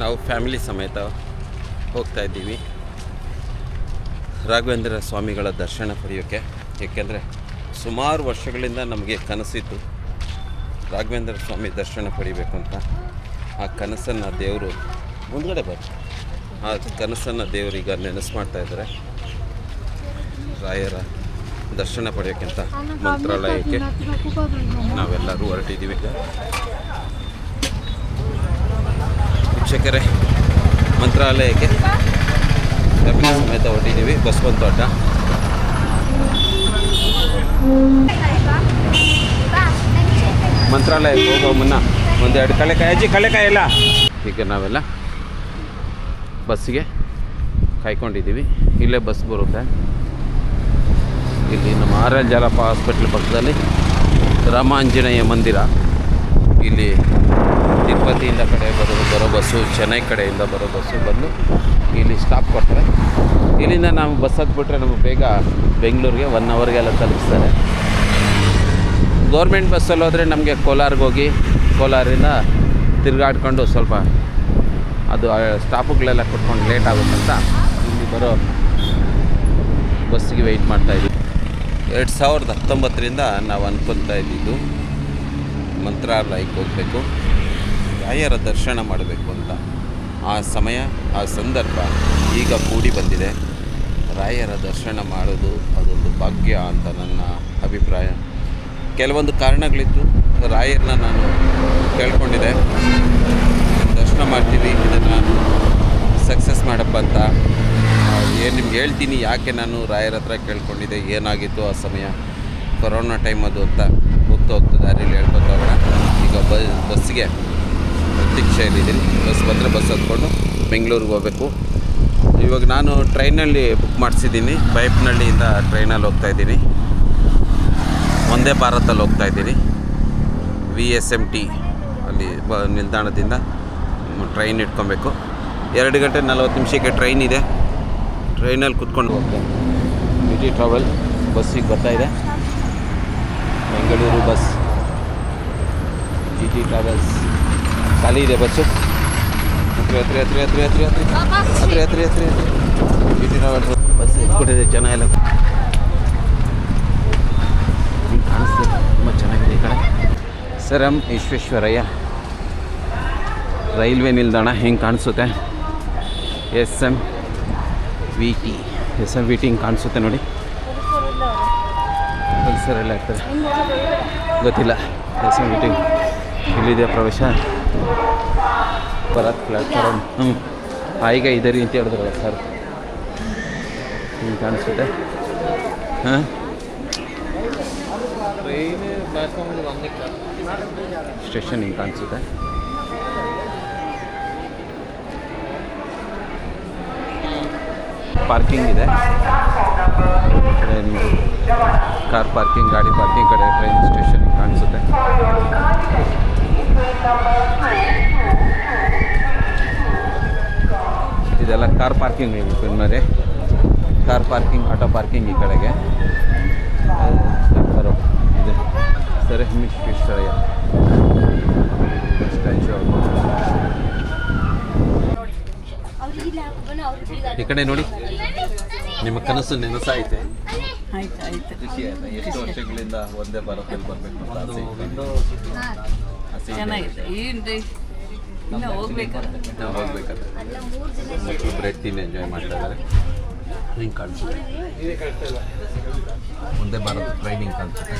ನಾವು ಫ್ಯಾಮಿಲಿ ಸಮೇತ ಹೋಗ್ತಾ ಇದ್ದೀವಿ. ರಾಘವೇಂದ್ರ ಸ್ವಾಮಿಗಳ ದರ್ಶನ ಪಡೆಯೋಕ್ಕೆ. ಏಕೆಂದರೆ ಸುಮಾರು ವರ್ಷಗಳಿಂದ ನಮಗೆ ಕನಸಿತ್ತು ರಾಘವೇಂದ್ರ ಸ್ವಾಮಿ ದರ್ಶನ ಪಡಿಬೇಕು ಅಂತ. ಆ ಕನಸನ್ನು ದೇವರು ಮುಂದಗಡೆ ಬರ್ತಾರೆ. ಆ ಕನಸನ್ನು ಈಗ ನೆನೆಸು ಮಾಡ್ತಾ ಇದ್ದಾರೆ. ರಾಯರ ದರ್ಶನ ಪಡೆಯೋಕ್ಕಿಂತ ಮಂತ್ರಾಲಯಕ್ಕೆ ನಾವೆಲ್ಲರೂ ಹೊರಟಿದ್ದೀವಿ. ವೀಕ್ಷಕರೇ, ಮಂತ್ರಾಲಯಕ್ಕೆ ಫ್ಯಾಮಿಲಿ ಸಮೇತ ಹೊಟ್ಟಿದ್ದೀವಿ ಬಸ್ ಬಂತು ಅಡ್ಡ ಮಂತ್ರಾಲಯಕ್ಕೆ ಹೋಗೋ ಮುನ್ನ ಒಂದೆರಡು ಕಳೆಕಾಯಿ ಅಜ್ಜಿ ಕಳೆಕಾಯಿ ಇಲ್ಲ ಈಗ ನಾವೆಲ್ಲ ಬಸ್ಸಿಗೆ ಕಾಯ್ಕೊಂಡಿದ್ದೀವಿ. ಇಲ್ಲೇ ಬಸ್ ಬರುತ್ತೆ. ಇಲ್ಲಿ ನಮ್ಮ ಆರ್ ಎಲ್ ಜಲಪ ಹಾಸ್ಪಿಟ್ಲ್ ಪಕ್ಕದಲ್ಲಿ ರಾಮಾಂಜನೇಯ ಮಂದಿರ. ಇಲ್ಲಿ ತಿರುಪತಿಯಿಂದ ಕಡೆ ಬರೋ ಬರೋ ಬಸ್ಸು, ಚೆನ್ನೈ ಕಡೆಯಿಂದ ಬರೋ ಬಸ್ಸು ಬಂದು ಇಲ್ಲಿ ಸ್ಟಾಪ್ ಕೊಡ್ತಾರೆ. ಇಲ್ಲಿಂದ ನಾವು ಬಸ್ ಹತ್ಬಿಟ್ರೆ ನಮಗೆ ಬೇಗ ಬೆಂಗಳೂರಿಗೆ ಒನ್ ಅವರ್ಗೆಲ್ಲ ತಲುಪಿಸ್ತಾರೆ. ಗೌರ್ಮೆಂಟ್ ಬಸ್ಸಲ್ಲಿ ಹೋದರೆ ನಮಗೆ ಕೋಲಾರ್ಗೆ ಹೋಗಿ ಕೋಲಾರಿಂದ ತಿರುಗಾಡ್ಕೊಂಡು ಸ್ವಲ್ಪ ಅದು ಸ್ಟಾಪುಗಳೆಲ್ಲ ಕೊಟ್ಕೊಂಡು ಲೇಟ್ ಆಗುತ್ತಂತ ಇಲ್ಲಿ ಬರೋ ಬಸ್ಸಿಗೆ ವೆಯ್ಟ್ ಮಾಡ್ತಾಯಿದ್ವಿ ಎರಡು ಸಾವಿರದ ಹತ್ತೊಂಬತ್ತರಿಂದ ನಾವು ಅನ್ಕೊತಾ ಇದ್ದಿದ್ದು ಮಂತ್ರಾಲಯಕ್ಕೆ ಹೋಗಬೇಕು. ರಾಯರ ದರ್ಶನ ಮಾಡಬೇಕು ಅಂತ ಆ ಸಮಯ, ಆ ಸಂದರ್ಭ ಈಗ ಕೂಡಿ ಬಂದಿದೆ. ರಾಯರ ದರ್ಶನ ಮಾಡೋದು ಅದೊಂದು ಭಾಗ್ಯ ಅಂತ ನನ್ನ ಅಭಿಪ್ರಾಯ. ಕೆಲವೊಂದು ಕಾರಣಗಳಿತ್ತು ರಾಯರನ್ನ ನಾನು ಕೇಳ್ಕೊಂಡಿದ್ದೆ. ದರ್ಶನ ಮಾಡ್ತೀವಿ ಇದನ್ನು ಸಕ್ಸಸ್ ಮಾಡಪ್ಪ ಅಂತ. ಏನು ನಿಮ್ಗೆ ಹೇಳ್ತೀನಿ, ಯಾಕೆ ನಾನು ರಾಯರ ಹತ್ರ ಕೇಳ್ಕೊಂಡಿದ್ದೆ, ಏನಾಗಿತ್ತು ಆ ಸಮಯ, ಕೊರೋನಾ ಟೈಮ್ ಅದು ಅಂತ. ಹೋಗ್ತಾ ಹೋಗ್ತದೆ ದಾರಿಯಲ್ಲಿ ಹೇಳ್ಕೊತಾ ಹೋಗೋಣ. ಈಗ ಬ, ಬಸ್ಸಿಗೆ ಪ್ರತೀಕ್ಷೆಯಲ್ಲಿದ್ದೀನಿ. ಬಸ್ ಬಂದರೆ ಬಸ್ ಹತ್ಕೊಂಡು ಬೆಂಗಳೂರಿಗೆ ಹೋಗಬೇಕು. ಇವಾಗ ನಾನು ಟ್ರೈನಲ್ಲಿ ಬುಕ್ ಮಾಡಿಸಿದ್ದೀನಿ. ಬೈಪ್ನಳ್ಳಿಯಿಂದ ಟ್ರೈನಲ್ಲಿ ಹೋಗ್ತಾ ಇದ್ದೀನಿ. ಒಂದೇ ಭಾರತಲ್ಲಿ ಹೋಗ್ತಾ ಇದ್ದೀನಿ. ವಿ ಎಸ್ ಎಂ ಟಿ ಅಲ್ಲಿ ಬ, ನಿಲ್ದಾಣದಿಂದ ಟ್ರೈನ್ ಇಟ್ಕೊಬೇಕು. ಎರಡು ಗಂಟೆ ನಲ್ವತ್ತು ನಿಮಿಷಕ್ಕೆ ಟ್ರೈನ್ ಇದೆ. ಟ್ರೈನಲ್ಲಿ ಕುತ್ಕೊಂಡು ಹೋಗ್ತೇನೆ ಟ್ರಾವೆಲ್ ಬಸ್ಸಿಗೆ ಬರ್ತಾಯಿದೆ Bengaluru bus G T travels ಖಾಲಿ ಇದೆ ಬಸ್ಸು ಹತ್ರ ಹತ್ರ ಹತ್ರ ಹತ್ರ ಹತ್ರ ಹತ್ರ ಹತ್ರ ಹತ್ರ ಜಿ ಟಿ ಟ್ರಾವೆಲ್ಸ್ ಬಸ್ ಎತ್ಕೊಟ್ಟಿದೆ ಜನ ಎಲ್ಲ ಕಾಣಿಸ್ತದೆ ತುಂಬ ಚೆನ್ನಾಗಿದೆ ಈ ಕಡೆ ಸರ್ ಎಂ ವಿಶ್ವೇಶ್ವರಯ್ಯ ರೈಲ್ವೆ ನಿಲ್ದಾಣ ಹೆಂಗೆ ಕಾಣಿಸುತ್ತೆ S M V T S M V T ಹಿಂಗೆ ಕಾಣಿಸುತ್ತೆ ನೋಡಿ ಎಲ್ಲ ಸರ್ ಗೊತ್ತಿಲ್ಲ. ಎಸ್ ಎಂ ಮೀಟಿಂಗ್ ಇಲ್ಲಿದೆ ಪ್ರವೇಶ? ಬರತ್ ಪ್ಲಾಟ್ಫಾರ್ಮ್ ಹ್ಞೂ ಈಗ ಇದೆ ರೀ ಅಂತ ಹೇಳಿದ್ರಲ್ಲ ಸರ್. ಹ್ಞೂ ಕಾಣಿಸುತ್ತೆ. ಹಾಂ? ಸ್ಟೇಷನ್ ಹಿಂಗೆ ಕಾಣಿಸುತ್ತೆ. ಪಾರ್ಕಿಂಗ್ ಇದೆ. ಕಾರ್ ಪಾರ್ಕಿಂಗ್, ಗಾಡಿ ಪಾರ್ಕಿಂಗ್ ಕಡೆ ಟ್ರೈನ್ ಸ್ಟೇಷನ್ ಕಾಣಿಸುತ್ತೆ. ಇದೆಲ್ಲ ಕಾರ್ ಪಾರ್ಕಿಂಗ್ ಇನ್ಮೇಲೆ ಕಾರ್ ಪಾರ್ಕಿಂಗ್, ಆಟೋ ಪಾರ್ಕಿಂಗ್ ಈ ಕಡೆಗೆ. ಇದೆ ಸರ್ ಸ್ಥಳೀಯ ಸ್ಟ್ಯಾಚ್ಯೂ ಈ ಕಡೆ ನೋಡಿ. ನಿಮ್ಮ ಕನಸು ನೆನಸಾಯ್ತೆ. ಆಯ್ತು ಆಯ್ತು. ಖುಷಿ ಆಯ್ತಾ ಎಷ್ಟು ವರ್ಷಗಳಿಂದ ಒಂದೇ ಭಾರತದಲ್ಲಿ ಬರಬೇಕು. ಚೆನ್ನಾಗಿದೆ. ಇನ್ನು ನಾವು ಮಕ್ಕಳು ಬ್ರೆಡ್ ತಿಂದು ಎಂಜಾಯ್ ಮಾಡ್ತಾ ಇದ್ದಾರೆ. ಹಿಂಗೆ ಕಾಣಿಸುತ್ತೆ ಒಂದೇ ಭಾರತ ಟ್ರೈನಿಂಗ್ ಕಾಣಿಸುತ್ತೆ